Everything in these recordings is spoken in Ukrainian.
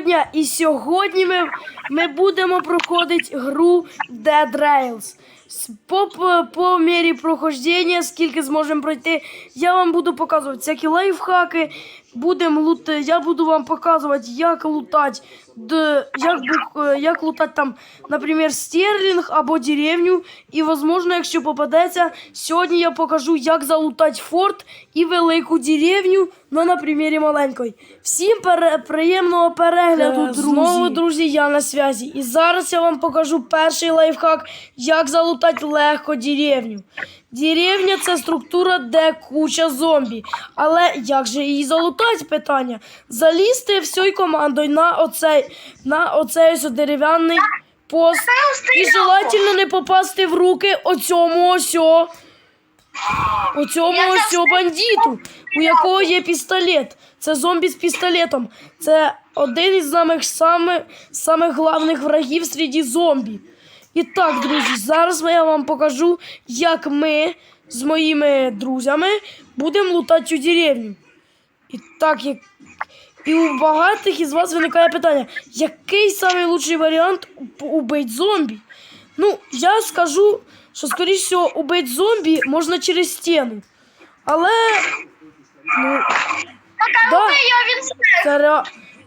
Доброго! І сьогодні ми, ми будемо проходити гру Dead Rails. По, по, по мірі прохождення, скільки зможемо пройти, я вам буду показувати всякі лайфхаки. Будем лут... Я буду вам показувати, як лутати, д... як, е, як лутати там, наприклад, стерлінг або деревню. І, можливо, якщо попадеться, сьогодні я покажу, як залутати форт і велику деревню, ну, на примірі маленької. Всім пере... приємного перегляду, Е, друзі. Знову, друзі, я на зв'язі. І зараз я вам покажу перший лайфхак, як залутати легко деревню. Деревня це структура, де куча зомбі. Але як же її залутати? Питання. Залізти всією командою на оцей, на оцей ось дерев'яний пост. І желательно не попасти в руки оцьому осьо. Оцьому ось бандиту, у якого є пістолет. Це зомбі з пістолетом. Це один із самих самих, самих главних врагів серед зомбі. І так, друзі, зараз я вам покажу, як ми з моїми друзями будемо лутати цю деревню. І так, як. І у багатих із вас виникає питання, який найкращий варіант убити зомбі? Ну, я скажу, що, скоріш всього, убити зомбі можна через стіну. Але. Ну, да, це, ре...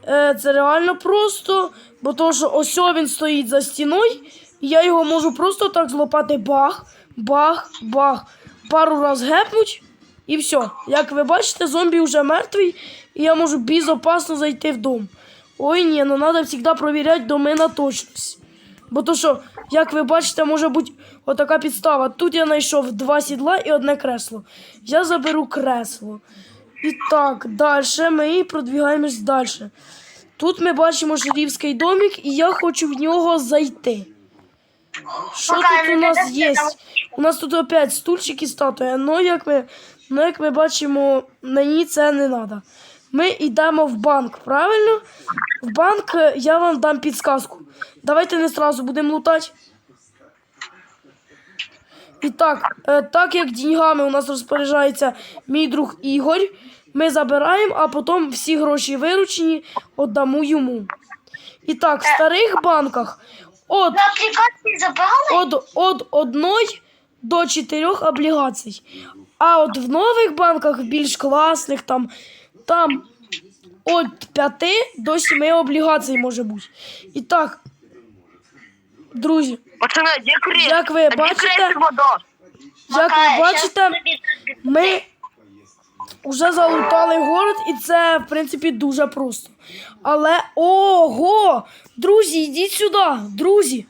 е, це реально просто, бо то, що ось він стоїть за стіною, і я його можу просто так злопати бах, бах, бах. Пару раз гепнуть, і все. Як ви бачите, зомбі вже мертвий, і я можу безопасно зайти в дом. Ой, ні, ну треба завжди перевіряти доми на точність. Бо то що, як ви бачите, може бути отака підстава. Тут я знайшов два сідла і одне кресло. Я заберу кресло. І так, далі ми продвигаємось далі. Тут ми бачимо жирівський домик, і я хочу в нього зайти. Що тут у нас є? У нас тут опять стульчик і статуя. Ну, як ми, ну, як ми бачимо, мені це не треба. Ми йдемо в банк, правильно? В банк е, я вам дам підсказку. Давайте не сразу будемо лутати. І так, е, так як деньгами у нас розпоряджається мій друг Ігор, ми забираємо, а потім всі гроші виручені віддамо йому. І так, в старих банках от, забрали? от, от одної до чотирьох облігацій. А от в нових банках, більш класних, там, там від 5 до 7 облігацій може бути. І так, друзі, Пацани, де крест? Як ви бачите, як ви бачите, Ми вже залутали город, і це, в принципі, дуже просто. Але ого! Друзі, йдіть сюди, друзі.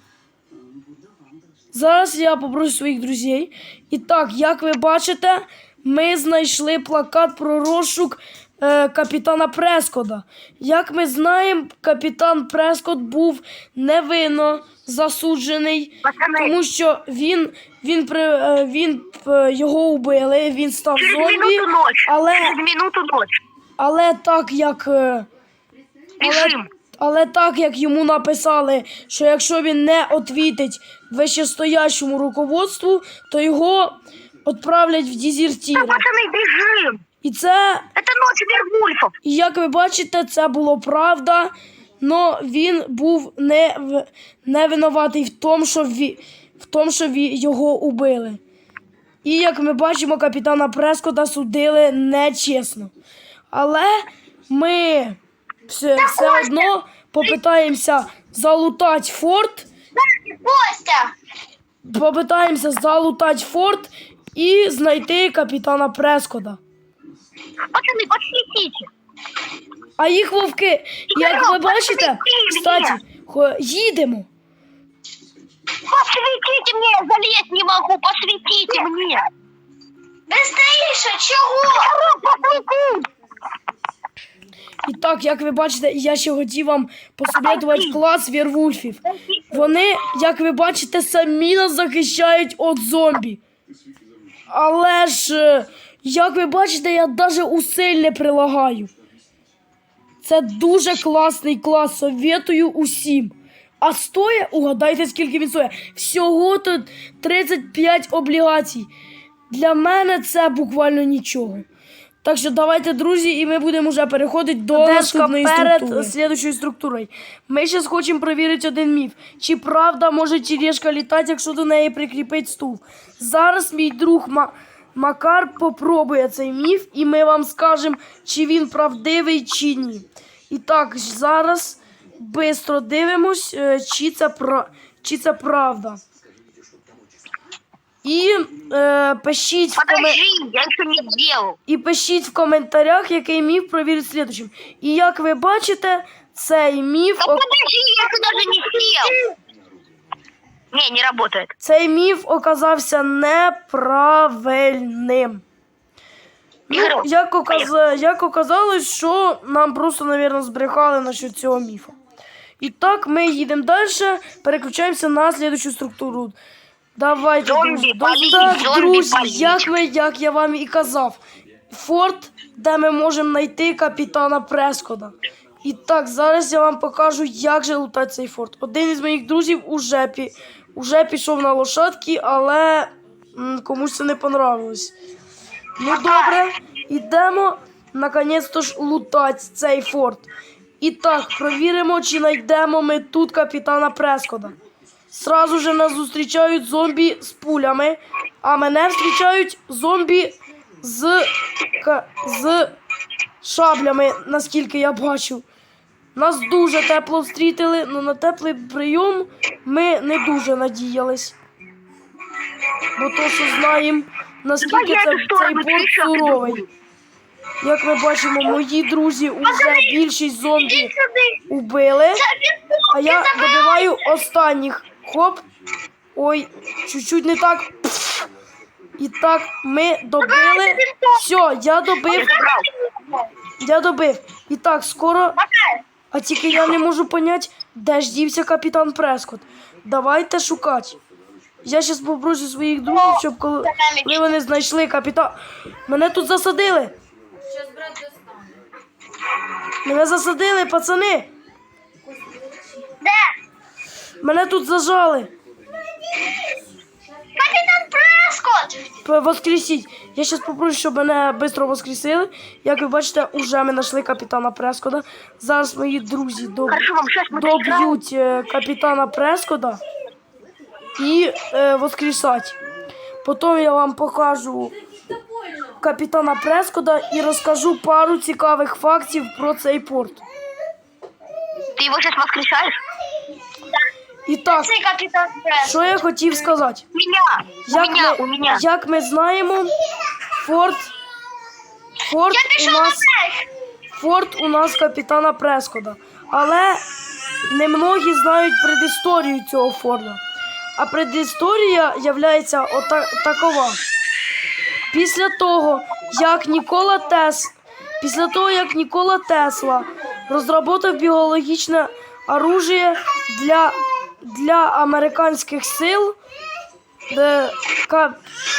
Зараз я попрошу своїх друзів. І так, як ви бачите, ми знайшли плакат про розшук е, капітана Прескода. Як ми знаємо, капітан Прескот був невинно засуджений, тому що він, він, при, е, він е, його убили, він став Через зомбі. минуту ночі. але- Через минуту ночі. Але так як. е, Але, Біжим. Але так як йому написали, що якщо він не відвітить вищестоящому руководству, то його відправлять в дезертири. Пацани, біжим. І це, Це ночь Вервульфов. і як ви бачите, це було правда. Но він був не, в- не винуватий в тому, що, ві, в тому, що ві, його убили. І як ми бачимо, капітана Прескота судили нечесно. Але ми все, все одно попитаємося залутати форт, Костя! попитаємося залутати форт і знайти капітана Прескота. Пацани, посвітіть. А їх вовки, як ви бачите, кстати, їдемо. Посвітіть мені, я залезть не можу, посвітіть мені. Быстріше, чого? Посвітіть. І так, як ви бачите, я ще хотів вам посоветувати клас Вірвульфів. Вони, як ви бачите, самі нас захищають від зомбі. Але ж, е, як ви бачите, я навіть усиль не прилагаю. Це дуже класний клас, советую усім. А стоє, угадайте, скільки він стоїть. Всього тут 35 облігацій. Для мене це буквально нічого. Так що давайте, друзі, і ми будемо вже переходити до Дешка наступної перед структури. слідчою структурою. Ми зараз хочемо перевірити один міф. Чи правда може черешка літати, якщо до неї прикріпить стул? Зараз мій друг Ма- Макар попробує цей міф, і ми вам скажемо, чи він правдивий, чи ні. І так, зараз швидко дивимось, е, чи це, пра... чи це правда. І е, пишіть в. Подожди, я еще не делал. І пишіть в коментарях, який міф провірить слідчим. І як ви бачите, цей міф, Да подожди, я еще даже не сел. Не, не работает. цей міф оказався неправильним. Ну, як, оказ... як оказалось, що нам просто, мабуть, збрехали насчет цього міфа. І так, ми їдемо далі, переключаємося на слідчу структуру. Давайте, друзі. так, друзі, як, ми, як я вам і казав, форт, де ми можемо знайти капітана Прескода. І так, зараз я вам покажу, як же лутати цей форт. Один із моїх друзів уже, пі... уже пішов на лошадки, але м, комусь це не понравилось. Ну добре, ідемо наконець-то ж лутати цей форт. І так, провіримо, чи знайдемо ми тут капітана Прескода. Сразу же нас зустрічають зомбі з пулями, а мене зустрічають зомбі з, ка- з шаблями, наскільки я бачу. Нас дуже тепло встрітили, але на теплий прийом ми не дуже надіялись. Бо то, що знаємо, наскільки це, цей порт суровий. Як ми бачимо, мої друзі вже більшість зомбі убили. А я добиваю останніх. Хоп. Ой, чуть-чуть не так. І так, ми добили. Все, я добив. Я добив. І так, скоро. А тільки я не можу поняти, де ж дівся капітан Прескот. Давайте шукати. Я зараз попрошу своїх друзів, щоб коли, коли вони знайшли капітан. Мене тут засадили. Мене засадили, пацани. Де? Мене тут зажали. Капітан Прескот! Воскресіть. Я зараз попрошу, щоб мене швидко воскресили. Як ви бачите, уже ми знайшли капітана Прескода. Зараз мої друзі доб... Доб'ють е, капітана Прескода і е, воскресать. Потім я вам покажу капітана Прескода і розкажу пару цікавих фактів про цей порт. Ты его сейчас воскрешаешь? І так, Це капітан що я хотів сказати. У меня, у Як меня, ми, у меня. як ми знаємо, форт, форт Я у пішов нас. Форт у нас капітана Прескода. Але немногі знають предісторію цього форда. А предісторія являється ота- такова. Після того, як Нікола Тес, після того, як Нікола Тесла розробив біологічне оружие для, для американських сил, де ка-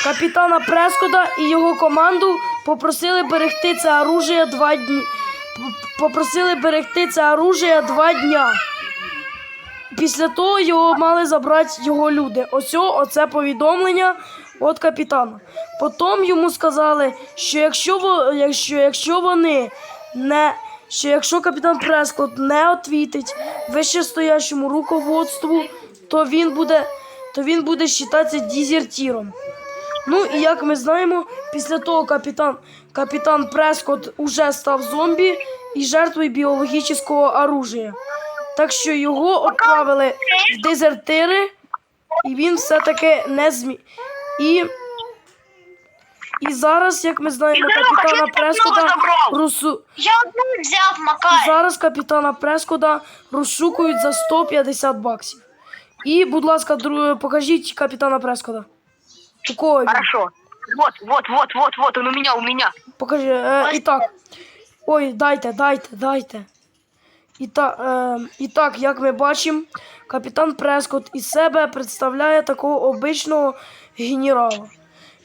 капітана Прескода і його команду попросили берегти це оружие два дні. Попросили берегти це оружие два дня. Після того його мали забрати його люди. Ось оце повідомлення від капітана. Потім йому сказали, що якщо, якщо, якщо вони не. Що якщо капітан Прескот не відвітить вищестоящому руководству, то він буде, то він буде вважатися дезертиром. Ну і як ми знаємо, після того капітан, капітан Прескот уже став зомбі і жертвою біологічного оружия. Так що його відправили в дезертири, і він все-таки не змі. І, і зараз, як ми знаємо, Ігорю, капітана чого Прескота? Я одну взяв, і Макар. зараз капітана Прескота розшукують за 150 баксів. І, будь ласка, дру... покажіть капітана Прескота. У кого він? Хорошо. Вот, вот, вот, вот, вот, он у меня, у меня. Покажи. Е, і так. Ой, дайте, дайте, дайте. І, та, е, і так, як ми бачимо, капітан Прескот із себе представляє такого обичного генерала.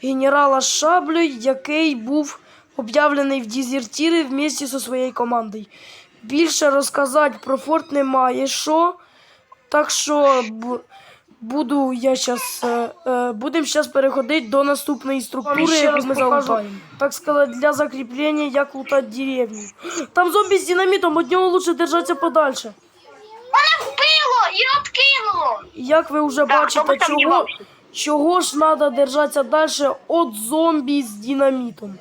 Генерала з шаблею, який був об'явлений в дезертирі вместе зі своєю командою. Більше розказати про форт немає що. Так що буду я щас, е, е, будемо зараз переходити до наступної структури, яку ми покажу. Так сказати, для закріплення, як лутати деревню. Там зомбі з динамітом, від нього лучше держатися подальше. Мене вбило і откинуло. І Як ви вже бачите, чого, чого ж треба держатися далі від зомбі з динамітом.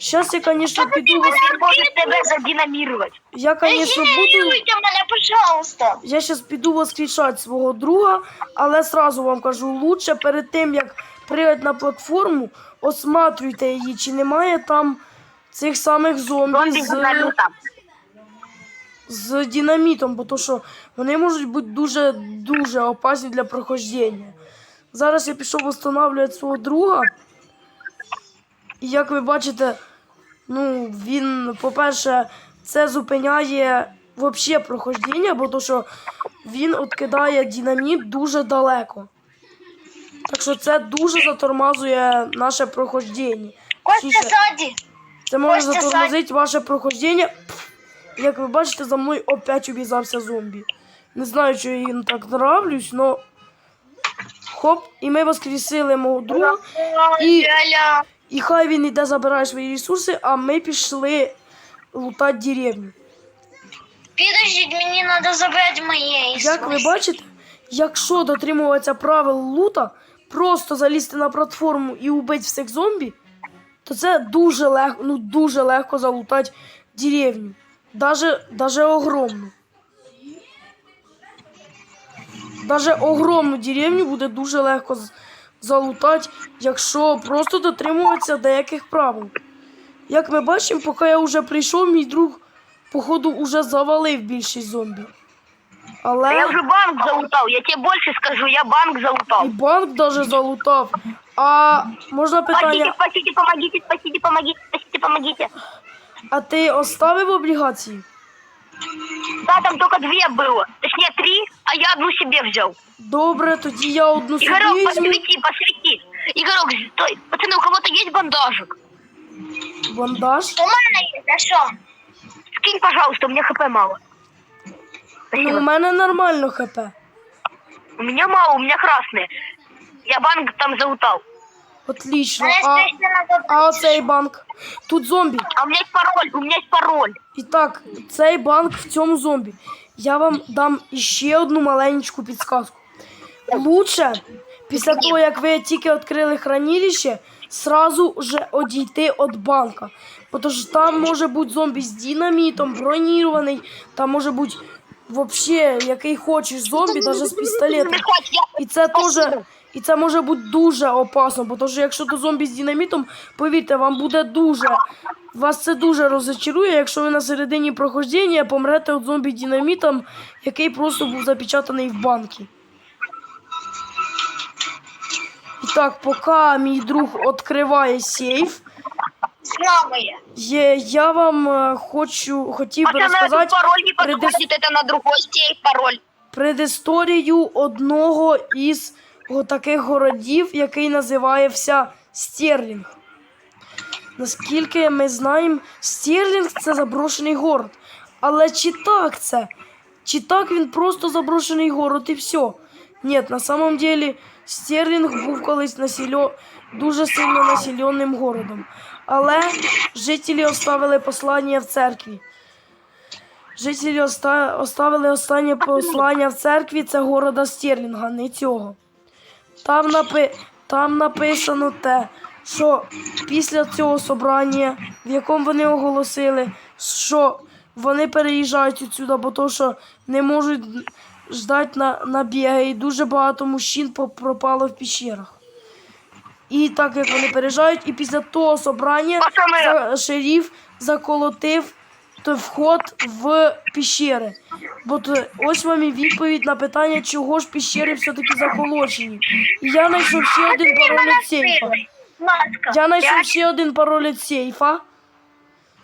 Зараз я, звісно, піду. вас- Він може тебе задинамірувати. Я, звісно, буду. Мене, пожалуйста. Я зараз піду воскрешати свого друга, але сразу вам кажу, лучше перед тим, як пригати на платформу, осматрюйте її, чи немає там цих самих зомбі, Зомбі з, з з динамітом, бо то що вони можуть бути дуже дуже опасні для проходження. Зараз я пішов встановлювати свого друга. І як ви бачите, ну, він, по-перше, це зупиняє взагалі проходження, бо то що він откидає динаміт дуже далеко. Так що це дуже затормазує наше проходження. Костя ззаді. це може Костя, затормозити ваше проходження. Як ви бачите, за мною опять обв'язався зомбі. Не знаю, чи я їм так нравлюсь, но. Хоп, і ми воскресили мого друга. І- І хай він іде забирає свої ресурси, а ми пішли лутати деревню. Підождіть, мені треба забрати моє. Як ви бачите, якщо дотримуватися правил лута, просто залізти на платформу і убити всіх зомбі, то це дуже легко, ну дуже легко залутати деревню. Даже, даже огромну. Даже огромну деревню буде дуже легко залутати, якщо просто дотримуватися деяких правил. Як ми бачимо, поки я вже прийшов, мій друг, походу, уже завалив більшість зомбі. Але... Я вже банк залутав, я тебе більше скажу, я банк І залутав. банк даже залутав. А можна питання, спасите, помогите, спасите, помогите, спасите, помогите. а ти оставив облігації? Да, там только две было. Точнее, три, а я одну себе взял. Добре, тоді я одну собі Игорек, візьму. посвети, посвети. Игорек, стой. Пацаны, у кого-то есть бандажик? Бандаж. У мене є, а що? Скинь, пожалуйста, у меня хп мало. Ну, Спасибо. у мене нормально хп. У меня мало, у меня красные. Я банк там залутал. Отлично. А, а оцей банк. Тут зомбі. А у меня есть пароль, у меня есть пароль. І так, цей банк в цьому зомбі. Я вам дам іще одну маленьку підсказку. Лучше, після того, як ви тільки відкрили хранилище, сразу вже одійти від банка. Бо що там може бути зомбі з динамітом, бронірований, там може бути взагалі який хочеш зомбі, навіть з пістолетом. І це теж. Спасибо. І це може бути дуже опасно, бо то, що якщо то зомбі з динамітом, повірте, вам буде дуже. Вас це дуже розчарує, якщо ви на середині проходження помрете від зомбі з динамітом, який просто був запечатаний в банки. І так, поки мій друг відкриває сейф, З мамою. є, я вам е, хочу, хотів би Пацаны, этот розказати пароль не предыс- подходит, это на другой сейф пароль. предісторію одного із о, таких городів, який називається Стерлінг. Наскільки ми знаємо, Стерлінг це заброшений город. Але чи так це? Чи так він просто заброшений город і все? Ні, на самом деле Стерлінг був колись насільо... дуже сильно населеним городом. Але жителі оставили послання в церкві. Жителі оста... оставили останнє послання в церкві це города Стерлінга, не цього. Там, напи... Там написано те, що після цього собрання, в якому вони оголосили, що вони переїжджають відсюди, бо то, що не можуть ждати на, на біги, і дуже багато мужчин пропало в пещерах. І так як вони переїжджають, і після того собрання шеріф заколотив той вход в піщери. Бо то, ось вам і відповідь на питання, чого ж піщери все-таки заколочені. І я знайшов ще один пароль від сейфа. Маска. Я знайшов ще один пароль від сейфа.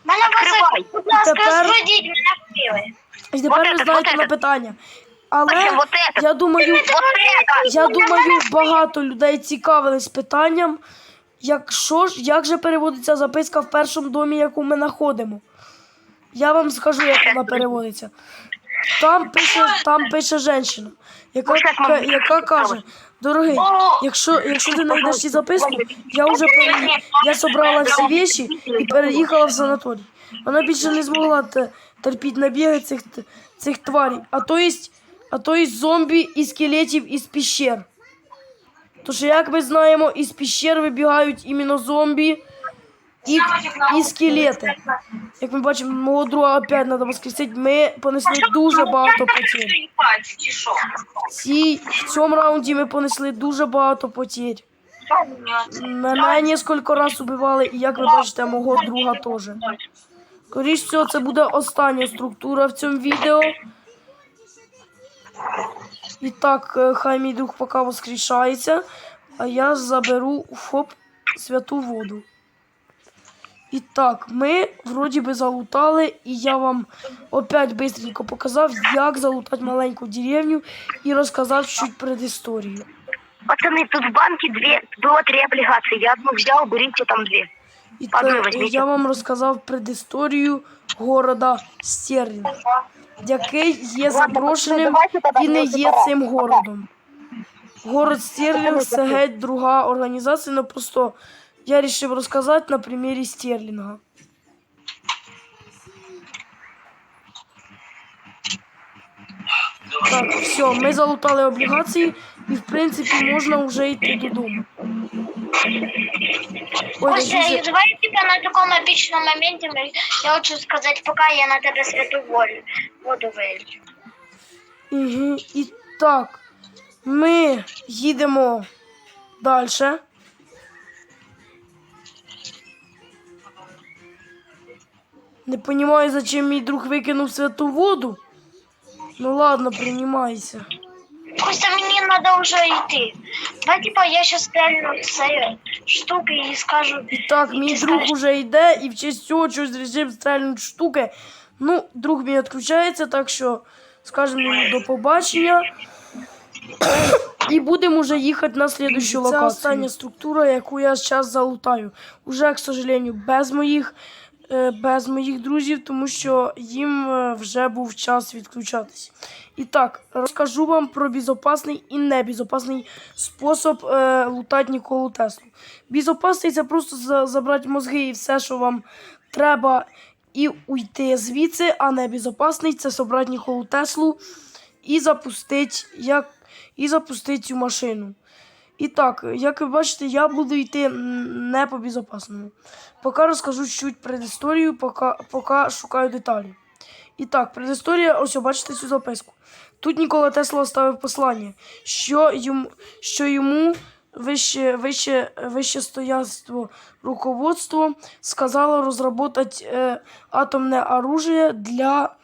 Мене Відкривай. будь ласка, Тепер- зведіть мене вбили. І тепер Вот ви этот, знаєте вот на этот. питання. Але Почему вот этот? я думаю, Вот это! я думаю, багато людей цікавились питанням, якщо ж, як же переводиться записка в першому домі, яку ми знаходимо. Я вам скажу, як вона переводиться. там пише, там пише жінка, яка, мабуть, яка каже, дорогий, якщо, якщо ти знайдеш ці записку, я вже пере... я собрала всі віші і переїхала в санаторій. Вона більше не змогла те- терпіти набіги цих, цих тварів, а то єсть, а то єсть зомбі і скелетів із піщер. Тож, як ми знаємо, із піщер вибігають іменно зомбі і, і скелети. Як ми бачимо, мого друга опять треба воскресити. Ми понесли дуже багато потерь. Ці, в цьому раунді ми понесли дуже багато потерь. Мене кілька разів убивали, і як ви бачите, мого друга теж. Скоріше всього, це буде остання структура в цьому відео. І так, е, хай мій друг поки воскрешається, а я заберу хоп святу воду. І так, ми вроді би залутали, і я вам опять быстренько показав, як залутати маленьку деревню і розказав чуть предісторію. Пацаны, тут в банке две, было три облигации. Я одну взял, берите там две. І Одну те, візьміть. я вам розказав предісторію города Стерлінг, який є заброшеним і не є цим городом. Город Стерлінг це геть друга організація, але просто я вирішив розказати на примірі Стерлінга. Так, все, ми залутали облігації і в принципі можна вже йти додому. Ой, дуже- и давай типа на таком эпичном моменте я хочу сказать, пока я на тебе святу волю воду вилью. Угу. І так, ми їдемо далі. Не розумію, зачем мій друг викинув святу воду. Ну ладно, приймайся. Костя, мне надо уже идти. Давай типа я сейчас стрельну цієї штуки і скажу. І так, і мій друг скажеш, уже йде і в честь цього щось режим стрельнуть штуки. Ну, друг мій відключається, так що скажемо йому до побачення. І будемо вже їхати на слідущу локацію. Це остання структура, яку я зараз залутаю. Уже, к сожалению, без моїх, без моїх друзів, тому що їм е, вже був час відключатись. І так, розкажу вам про безопасний і небезопасний спосіб е, лутати Ніколу Теслу. Безопасний це просто забрати мозги і все, що вам треба, і уйти звідси, а небезопасний це собрати Ніколу Теслу і запустити, як, і запустити цю машину. І так, як ви бачите, я буду йти не по безопасному. Поки розкажу чуть предісторію, поки, поки шукаю деталі. І так, предісторія, ось бачите цю записку. Тут Нікола Тесла оставив послання, що йому, що йому вище, вище, вище стоянство руководство сказало розробити е, атомне оружие для,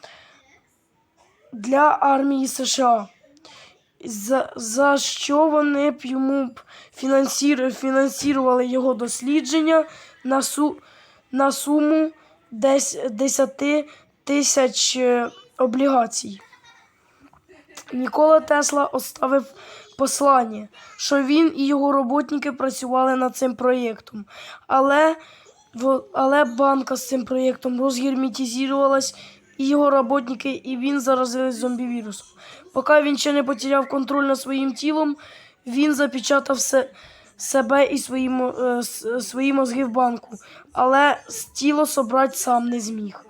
для армії США. За, за що вони б йому б фінансували його дослідження на, су, на суму десь 10 тисяч е, облігацій. Нікола Тесла оставив послання, що він і його роботники працювали над цим проєктом. Але, але банка з цим проєктом розгерметизувалась, і його роботники, і він заразились зомбі-вірусом. Поки він ще не потеряв контроль над своїм тілом, він запечатав се, себе і свої, е, свої мозги в банку, але тіло собрати сам не зміг.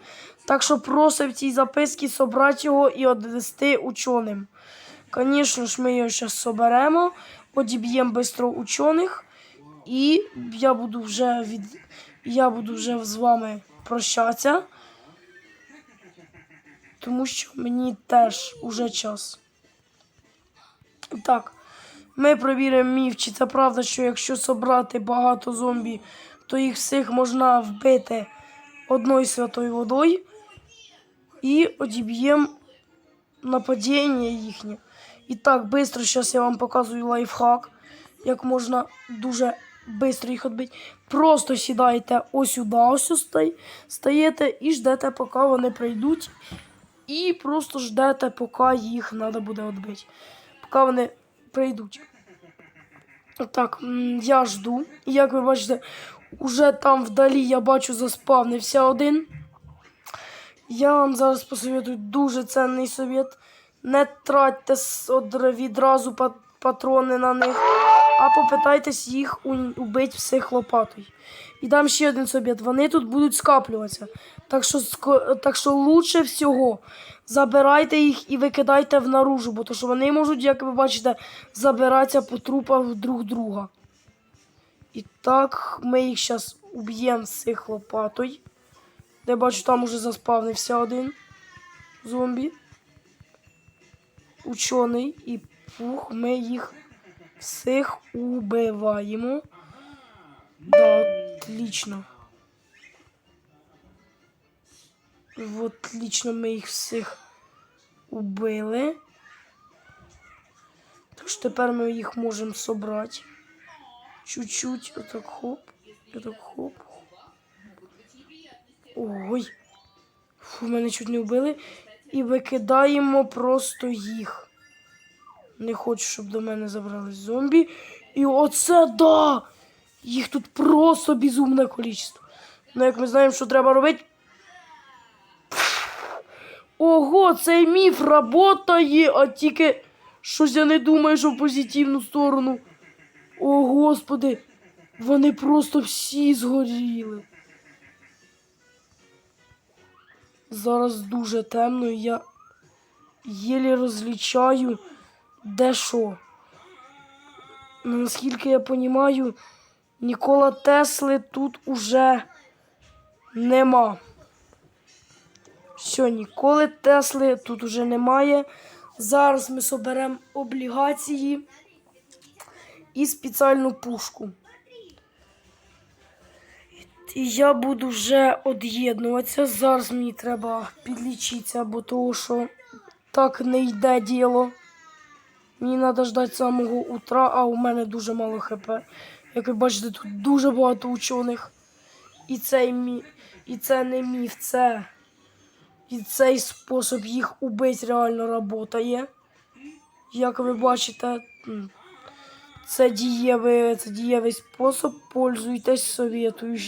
Так що просив цій записці собрати його і відвести ученим. Звісно ж, ми його зараз соберемо, одіб'ємо швидко учених, і я буду вже від... я буду вже з вами прощатися, тому що мені теж уже час. Так, ми провіримо міф, чи це правда, що якщо собрати багато зомбі, то їх всіх можна вбити одною святою водою і одіб'ємо нападіння їхнє. І так, швидко зараз я вам показую лайфхак, як можна дуже швидко їх відбити. Просто сідаєте ось сюди, ось стаєте і ждете, поки вони прийдуть. І просто ждете, поки їх треба буде відбити. Поки вони прийдуть. Так, я жду. Як ви бачите, уже там вдалі я бачу заспавнився один. Я вам зараз посоветую дуже цінний совет. Не тратьте відразу патрони на них, а попитайтесь їх убити всіх лопатою. І дам ще один совет. Вони тут будуть скаплюватися. Так що, так що лучше всього забирайте їх і викидайте в наружу, бо то що вони можуть, як ви бачите, забиратися по трупах друг друга. І так, ми їх зараз уб'ємо всіх лопатою. Я бачу, там уже заспавнився один зомбі. Учений і пух, ми їх всіх убиваємо. Да, отлично. Отлично, ми їх всіх убили. Так тепер ми їх можемо собрати. Чуть-чуть, отак хоп, отак хоп. Ой. Фу, мене чуть не вбили. І викидаємо просто їх. Не хочу, щоб до мене забрались зомбі. І оце да! Їх тут просто безумне кількість. Ну, як ми знаємо, що треба робити. Ого, цей міф работає, а тільки щось я не думаю, що в позитивну сторону. О, господи, вони просто всі згоріли. Зараз дуже темно, і я єлі розлічаю, де що. Ну, Наскільки я розумію, Нікола Тесли тут уже нема. Все, Ніколи Тесли тут уже немає. Зараз ми соберемо облігації і спеціальну пушку. І я буду вже від'єднуватися. Зараз мені треба підлічитися, бо того, що так не йде діло. Мені треба ждати самого утра, а у мене дуже мало хп. Як ви бачите, тут дуже багато учених. І цей мі... і це не міф, це. І цей спосіб їх убити реально працює. Як ви бачите, це дієвий, це дієвий спосіб. Пользуйтесь, советую.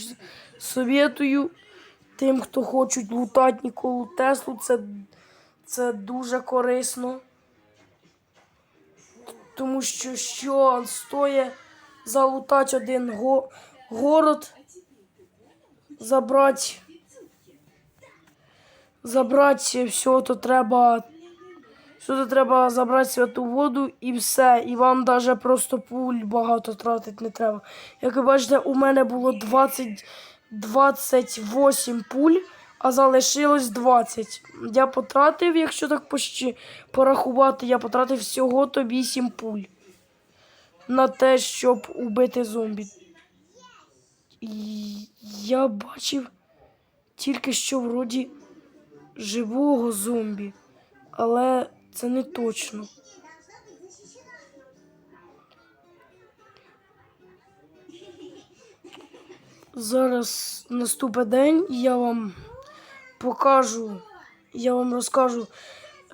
Советую тим, хто хочуть лутати Ніколу Теслу. Це, це дуже корисно. Тому що що стоїть залутати один го, город, забрати, забрати все, то треба Сюди треба забрати святу воду і все. І вам навіть просто пуль багато тратити не треба. Як ви бачите, у мене було 20, 28 пуль, а залишилось 20. Я потратив, якщо так почти порахувати, я потратив всього то 8 пуль на те, щоб убити зомбі. І я бачив тільки що вроді живого зомбі. Але це не точно. Зараз наступить день, і я вам покажу, я вам розкажу.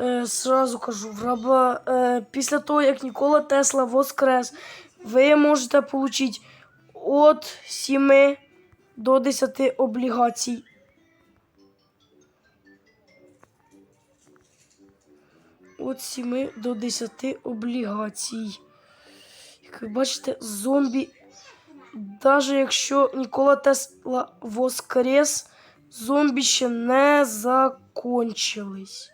Е, сразу кажу, в раба, е, після того, як Нікола Тесла воскрес, ви можете отримати від 7 до 10 облігацій від 7 до 10 облігацій. Як ви бачите, зомбі, навіть якщо Нікола Тесла воскрес, зомбі ще не закончились.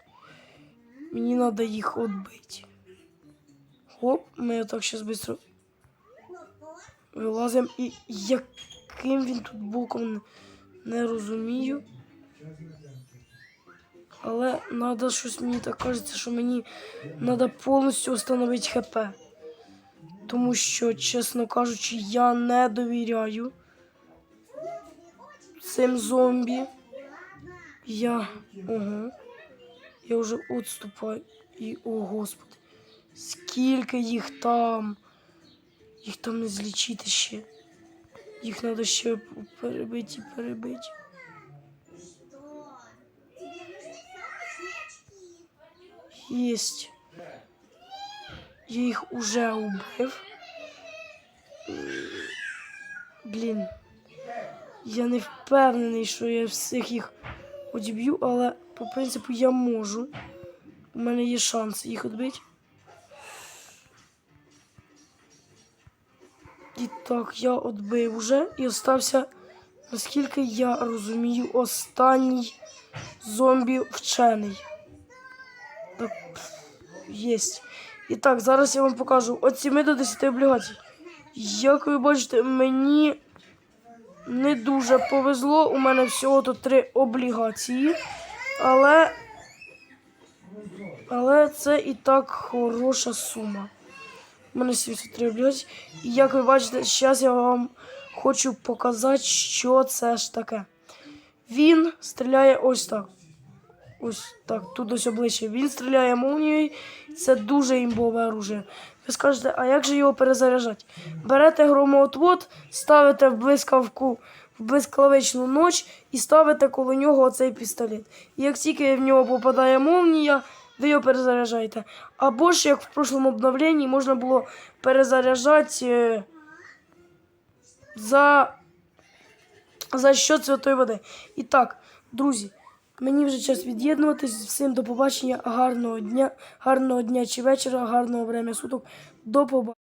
Мені треба їх відбити. Хоп, ми так зараз швидко вилазимо. І яким він тут боком не, розумію. Але треба щось мені так кажеться, що мені треба повністю встановити ХП. Тому що, чесно кажучи, я не довіряю цим зомбі. Я. Ого. Я вже відступаю. І, о господи. Скільки їх там. Їх там не злічити ще. Їх треба ще перебити і перебити. Есть. Я їх уже убив. Блін. Я не впевнений, що я всіх їх одіб'ю, але по принципу я можу. У мене є шанс їх відбити. І так, я відбив вже і остався, наскільки я розумію, останній зомбі вчений. Так, єсть. І так, зараз я вам покажу від 7 до 10 облігацій. Як ви бачите, мені не дуже повезло. У мене всього тут три облігації. Але, але це і так хороша сума. У мене 73 облігації. І як ви бачите, зараз я вам хочу показати, що це ж таке. Він стріляє ось так. Ось так, тут ось обличчя. Він стріляє молнією. Це дуже імбове оружие. Ви скажете, а як же його перезаряджати? Берете громоотвод, ставите в блискавку в блискавичну ніч і ставите коло нього оцей пістолет. І як тільки в нього попадає молнія, ви його перезаряджаєте. Або ж, як в прошлому обновленні, можна було перезаряджати е, за, за счет святої води. І так, друзі. Мені вже час від'єднуватись. Всім до побачення, гарного дня, гарного дня чи вечора, гарного врем'я суток. До побачення.